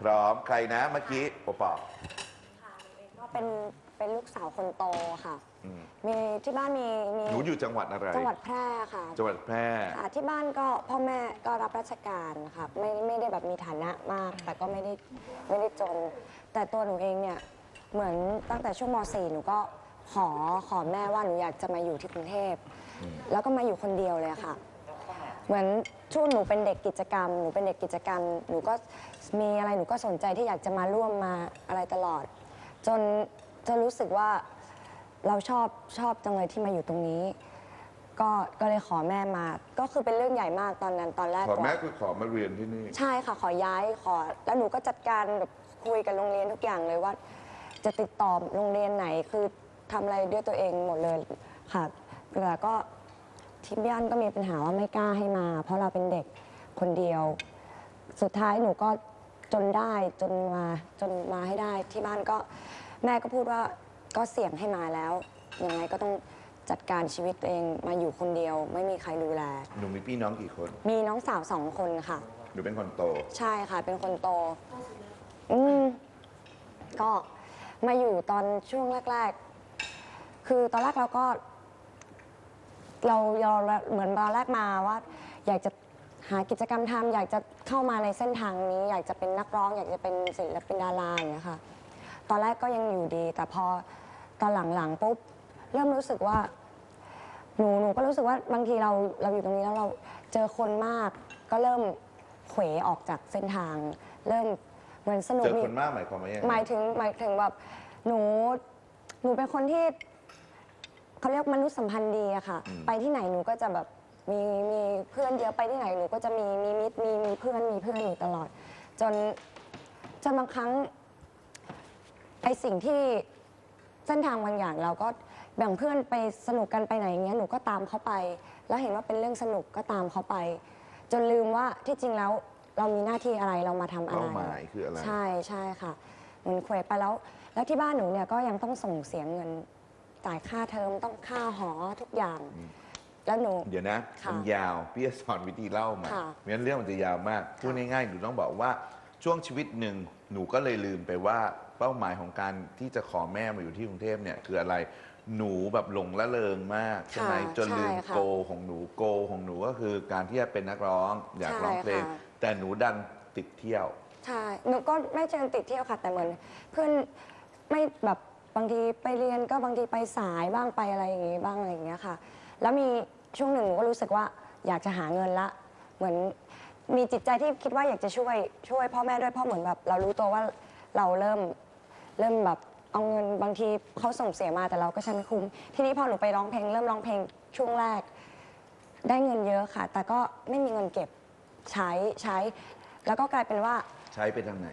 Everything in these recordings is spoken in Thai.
พร้อมใครนะเมื่อกี้ปอปอค่ะหนูเองก็เป็นเป็นลูกสาวคนโตค่ะ อืมมีที่บ้านมีมีหนูอยู่จังหวัดอะไรจังหวัดแพร่ค่ะจังหวัดแพร่ ค่ะที่บ้านก็พ่อแม่ก็รับราชการค่ะไม่ไม่ได้แบบมีฐานะมาก แต่ก็ไม่ได้ไม่ได้จน แต่ตัวหนูเองเนี่ยเหมือนตั้งแต่ช่วงม .4 หนูก็ขอขอแม่ว่าหนูอยากจะมาอยู่ที่กรุงเทพแล้วก็มาอยู่คนเดียวเลยค่ะ เหมือนช่วงหนูเป็นเด็กกิจกรรม หนูเป็นเด็กกิจกรรม หนูก็มีอะไรหนูก็สนใจที่อยากจะมาร่วมมาอะไรตลอด จนจะรู้สึกว่าเราชอบชอบจังเลยที่มาอยู่ตรงนี้ ก็ก็เลยขอแม่มา ก็คือเป็นเรื่องใหญ่มากตอนนั้นตอนแรกขอแม่ว่าคือขอมาเรียนที่นี่ ใช่ค่ะขอย้ายขอ แล้วหนูก็จัดการแบบคุยกับโรงเรียนทุกอย่างเลยว่า จะติดต่อโรงเรียนไหนคือทำอะไรด้วยตัวเองหมดเลยค่ะแต่ก็ ที่บ้านก็มีปัญหาว่าไม่กล้าให้มา เพราะเราเป็นเด็กคนเดียว สุดท้ายหนูก็จนได้จนมาจนมาให้ได้ที่บ้านก็แม่ก็พูดว่าก็เสี่ยงให้มาแล้วยังไงก็ต้องจัดการชีวิตตัวเองมาอยู่คนเดียว ไม่มีใครดูแล หนูมีพี่น้องกี่คน มีน้องสาวสองคนค่ะ หนูเป็นคนโต ใช่ค่ะ เป็นคนโต อืมก็มาอยู่ตอนช่วงแรก ๆ คือตอนแรกเราก็ เราเราเหมือนตอนแรกมาว่า อยากจะหากิจกรรมทำอยากจะเข้ามาในเส้นทางนี้ อยากจะเป็นนักร้อง อยากจะเป็นศิลปินดาราอย่างเงี้ยค่ะ ตอนแรกก็ยังอยู่ดี แต่พอตอนหลังๆปุ๊บเริ่มรู้สึกว่าหนูหนูก็รู้สึกว่าบางทีเราเราอยู่ตรงนี้แล้วเราเจอคนมาก ก็เริ่มเขวออกจากเส้นทาง เริ่มเหมือนสนุกเจอมีคนมากหมายความว่ายังไงหมายถึงหมายถึงแบบหนูหนูเป็นคนที่ เขาเรียกมนุษยสัมพันธ์ดีอะค่ะ ไปที่ไหนหนูก็จะแบบมีมีเพื่อนเยอะไปที่ไหนหนูก็จะมีมีมิตรมีมีเพื่อนมีเพื่อนอยู่ตลอด จนจนบางครั้งไอสิ่งที่เส้นทางบางอย่างเราก็แบ่งเพื่อนไปสนุกกันไปไหนอย่างเงี้ยหนูก็ตามเขาไป แล้วเห็นว่าเป็นเรื่องสนุกก็ตามเขาไป จนลืมว่าที่จริงแล้วเรามีหน้าที่อะไรเรามาทำอะไร เป้าหมายคืออะไร ใช่ใช่ค่ะเหมือนเขวไปแล้ว แล้วที่บ้านหนูเนี่ยก็ยังต้องส่งเสียเงิน จ่ายค่าเทอมต้องค่าหอทุกอย่าง แล้วหนู เดี๋ยวนะค่ะมันยาวพี่จะสอนวิธีเล่ามาค่ะไม่งั้นเรื่องมันจะยาวมากพูดง่ายๆหนูต้องบอกว่าช่วงชีวิตหนึ่งหนูก็เลยลืมไปว่าเป้าหมายของการที่จะขอแม่มาอยู่ที่กรุงเทพเนี่ยคืออะไรหนูแบบหลงละเลงมากใช่ไหมค่ะจนลืมใช่ค่ะโกของหนูโกของหนูก็คือการที่จะเป็นนักร้องอยากใช่ร้องเพลงค่ะ แต่หนูดันติดเที่ยว ใช่ หนูก็ไม่เชิงติดเที่ยวค่ะ แต่เหมือน เพื่อนไม่แบบ บางทีไปเรียนก็บางทีไปสายบ้างไปอะไรอย่างงี้บ้างอะไรอย่างเงี้ยค่ะ แล้วมีช่วงหนึ่งหนูก็รู้สึกว่าอยากจะหาเงินละ เหมือนมีจิตใจที่คิดว่าอยากจะช่วยช่วยพ่อแม่ด้วยเพราะเหมือนแบบเรารู้ตัวว่าเราเริ่มเริ่มแบบเอาเงินบางทีเขาส่งเสียมาแต่เราก็ใช้ไม่คุ้มทีนี้พอหนูไปร้องเพลงเริ่มร้องเพลงช่วงแรก ได้เงินเยอะค่ะ แต่ก็ไม่มีเงินเก็บใช้ใช้ แล้วก็กลายเป็นว่า ใช้ไปทางไหน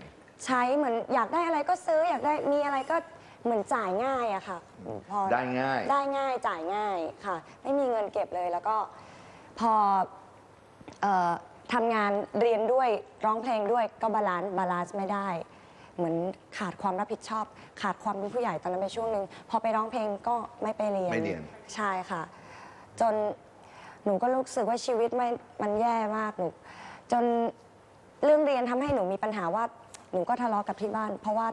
ใช้เหมือนอยากได้อะไรก็ซื้ออยากได้มีอะไรก็ เหมือนจ่ายง่ายอะค่ะพอได้ง่าย ได้ง่ายจ่ายง่ายค่ะ ไม่มีเงินเก็บเลยแล้วก็พอเอ่อทำงานเรียนด้วยร้องเพลงด้วยก็บาลานซ์บาลานซ์ไม่ได้ เหมือนขาดความรับผิดชอบ ขาดความเป็นผู้ใหญ่ตอนนั้นไปช่วงหนึ่งพอไปร้องเพลงก็ไม่ไปเรียนไม่เรียน ใช่ค่ะ จนหนูก็รู้สึกว่าชีวิตไม่มันแย่มากหนูจนเรื่องเรียนทำให้หนูมีปัญหาว่าหนูก็ทะเลาะกับที่บ้าน เพราะว่า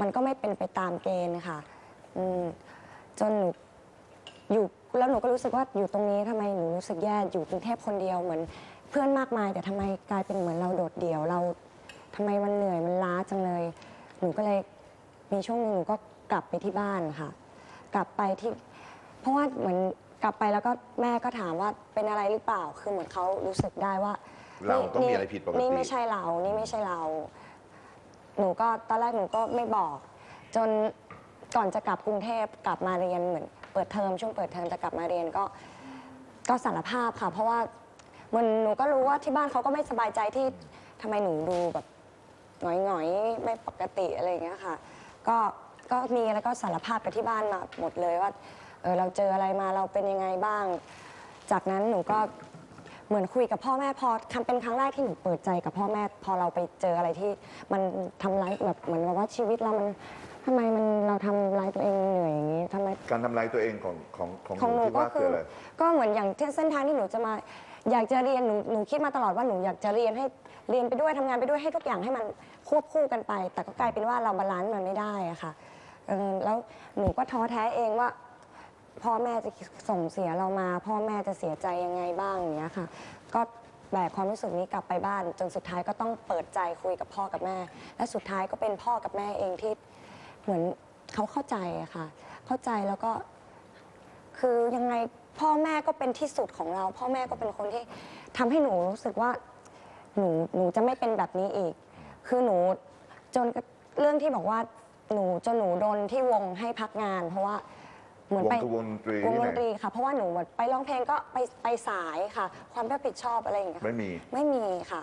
มันก็ไม่เป็นไปตามเกณฑ์ค่ะอืมจนหนูอยู่แล้วหนูก็รู้สึกว่าอยู่ตรงนี้ทำไมหนูรู้สึกแย่อยู่กรุงเทพคนเดียวเหมือน เพื่อนมากมาย แต่ทำไมกลายเป็นเหมือนเราโดดเดี่ยวเราทำไมมันเหนื่อยมันล้าจังเลย หนูก็เลยมีช่วงหนึงหนูก็กลับไปที่บ้านค่ะ กลับไปที่ เพราะว่าเหมือนกลับไปแล้วก็แม่ก็ถามว่าเป็นอะไรหรือเปล่า คือเหมือนเขารู้สึกได้ว่าเราต้องมีนี่อะไรผิดปกติ นี่ไม่ใช่เรา นี่ไม่ใช่เรา หนูก็ตอนแรกหนูก็ไม่บอก จนก่อนจะกลับกรุงเทพกลับมาเรียนเหมือน เปิดเทอมช่วงเปิดเทอมจะกลับมาเรียนก็ ก็สารภาพค่ะ เพราะว่ามันหนูก็รู้ว่าที่บ้านเขาก็ไม่สบายใจที่ทำไมหนูดูแบบหงอยๆไม่ปกติอะไรอย่างเงี้ยค่ะ ก็ก็มีแล้วก็สารภาพกับที่บ้านมาหมดเลยว่าเออเราเจออะไรมาเราเป็นยังไงบ้าง จากนั้นหนูก็ เหมือนคุยกับพ่อแม่พอคำเป็นครั้งแรกที่หนูเปิดใจกับพ่อแม่ พอเราไปเจออะไรที่มันทำร้ายแบบเหมือนกับว่าชีวิตเรามันทำไมมันเราทำร้ายตัวเองเหนื่อยอย่างนี้ทำไม การทำลายตัวเองของของของของหหนูนูที่ก็ว่าคืคือออะไร ก็เหมือนอย่างที่เส้นทางที่หนูจะมา อยากจะเรียนหนูหนูคิดมาตลอดว่าหนูอยากจะเรียนให้เรียนไปด้วยทำงานไปด้วยให้ทุกอย่างให้มันควบคู่กันไป แต่ก็กลายเป็นว่าเราบาลานซ์มันไม่ได้อะค่ะเออแล้วหนูก็ท้อแท้เองว่า พ่อแม่จะส่งเสียเรามา พ่อแม่จะเสียใจยังไงบ้างอย่างเงี้ยค่ะ ก็แบกความรู้สึกนี้กลับไปบ้าน จนสุดท้ายก็ต้องเปิดใจคุยกับพ่อกับแม่ และสุดท้ายก็เป็นพ่อกับแม่เองที่เหมือนเขาเข้าใจอะค่ะ เข้าใจแล้วก็ คือยังไงพ่อแม่ก็เป็นที่สุดของเรา พ่อแม่ก็เป็นคนที่ทำให้หนูรู้สึกว่า หนูหนูจะไม่เป็นแบบนี้อีก คือหนูจนกระเรื่องที่บอกว่าหนูจนหนูโดนที่วงให้พักงาน เพราะว่า เหมือนวงไปคือวงดนตรีวงที่ดไหนนตรีค่ะ เพราะว่าหนูเหมือนไปร้องเพลงก็ไปไปสายค่ะ ความรับผิดชอบอะไรอย่างเงี้ยค่ะไม่มี ไม่มีค่ะ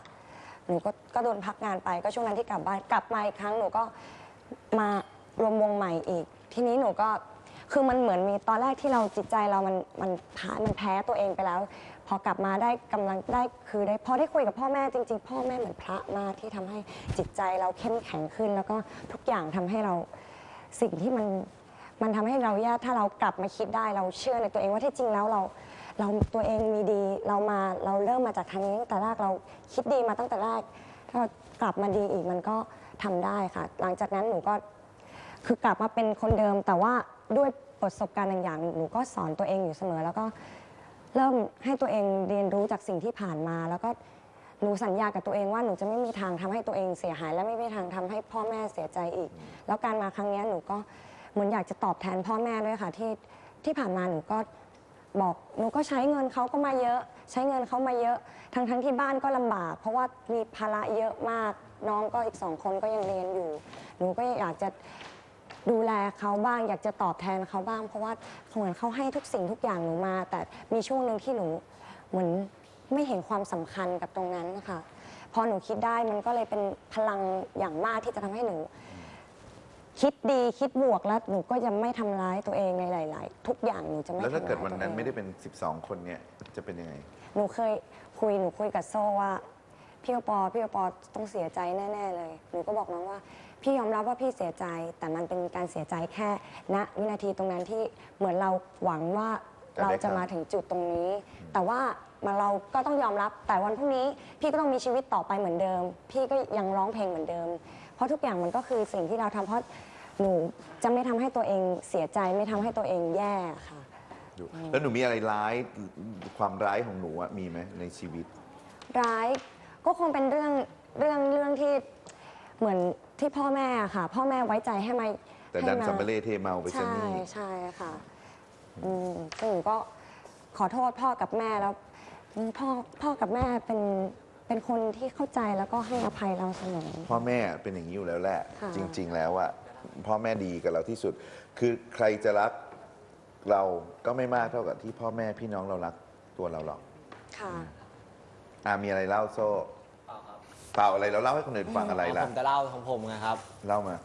หนูก็ก็โดนพักงานไปก็ช่วงนั้นที่กลับบ้านกลับมาอีกครั้งหนูก็มารวมวงใหม่อีก ทีนี้หนูก็คือมันเหมือนมีตอนแรกที่เราจิตใจเรามันมันผ่านมันแพ้ตัวเองไปแล้ว พอกลับมาได้กำลังได้คือได้พอได้คุยกับพ่อแม่จริง ๆ พ่อแม่เหมือนพระมากที่ทำให้จิตใจเราเข้มแข็งขึ้น แล้วก็ทุกอย่างทำให้เราสิ่งที่มัน มันทำให้เราแย่ถ้าเรากลับมาคิดได้เราเชื่อในตัวเองว่าที่จริงแล้วเรา เราตัวเองมีดีเรามาเราเริ่มมาจากทางนี้ตั้งแต่แรกเราคิดดีมาตั้งแต่แรกถ้าเรากลับมาดีอีกมันก็ทำได้ค่ะ หลังจากนั้นหนูก็คือกลับมาเป็นคนเดิม แต่ว่าด้วยประสบการณ์อย่างหนูก็สอนตัวเองอยู่เสมอ แล้วก็เริ่มให้ตัวเองเรียนรู้จากสิ่งที่ผ่านมา แล้วก็หนูสัญญากับตัวเองว่าหนูจะไม่มีทางทำให้ตัวเองเสียหาย และไม่มีทางทำให้พ่อแม่เสียใจอีก แล้วการมาครั้งนี้หนูก็ เหมือนอยากจะตอบแทนพ่อแม่ด้วยค่ะที่ที่ผ่านมาหนูก็บอกหนูก็ใช้เงินเขาก็มาเยอะ ใช้เงินเขามาเยอะ ทั้งทั้งที่บ้านก็ลำบาก เพราะว่ามีภาระเยอะมาก น้องก็อีกสองคนก็ยังเรียนอยู่ หนูก็อยากจะดูแลเขาบ้าง อยากจะตอบแทนเขาบ้าง เพราะว่าเหมือนเขาให้ทุกสิ่งทุกอย่างหนูมา แต่มีช่วงหนึ่งที่หนูเหมือนไม่เห็นความสำคัญกับตรงนั้นนะคะพอหนูคิดได้มันก็เลยเป็นพลังอย่างมากที่จะทำให้หนู คิดดีคิดบวกแล้วหนูก็จะไม่ทำร้ายตัวเองในหลาย ๆ ทุกอย่างหนูจะไม่แล้วถ้าทำร้ยเกิดวันนั้นตัวอง ไม่ได้เป็น 12 คนเนี่ยจะเป็นยังไง หนูเคยคุยหนูคุยกับโซ่ว่าพี่โอปอพี่โอปอต้องเสียใจแน่ ๆ เลย หนูก็บอกน้องว่า พี่ยอมรับว่าพี่เสียใจ แต่มันเป็นการเสียใจแค่ณวินาทีตรงนั้นที่เหมือนเราหวังว่าจะได้เราจะมาถึงจุดตรงนี้ แต่ว่ามาเราก็ต้องยอมรับแต่วันพรุ่งนี้ พี่ก็ต้องมีชีวิตต่อไปเหมือนเดิม พี่ก็ยังร้องเพลงเหมือนเดิมเพ ราะทุกอย่างมันก็คือสิ่งที่เราทำเพราะหนูจะไม่ทำให้ตัวเองเสียใจไม่ทำให้ตัวเองแย่ค่ะ ดูแล้วหนูมีอะไรร้ายความร้ายของหนูอะมีไหมในชีวิต ร้ายก็คงเป็นเรื่องเรื่องเรื่องที่เหมือนที่พ่อแม่อะค่ะ พ่อแม่ไว้ใจให้มาแต่ให้ดันมาสัมเบเล่เทเมาไปซะใช่นี่ใช่ค่ะอืมก็หนูก็ขอโทษพ่อกับแม่แล้วอืมพ่อพ่อกับแม่เป็น เป็นคนที่เข้าใจแล้วก็ให้อภัยเราเสมอ พ่อแม่เป็นอย่างนี้อยู่แล้วแหละ ค่ะ จริง ๆ แล้วอะพ่อแม่ดีกับเราที่สุด คือใครจะรักเราก็ไม่มากเท่ากับที่พ่อแม่พี่น้องเรารักตัวเราหรอกค่ะ อ่ามีอะไรเล่าโซ่เปล่าครับเปล่าอะไรเราเล่าให้คนอื่นฟังอะไรล่ะผมจะเล่าของผมนะครับ เล่ามา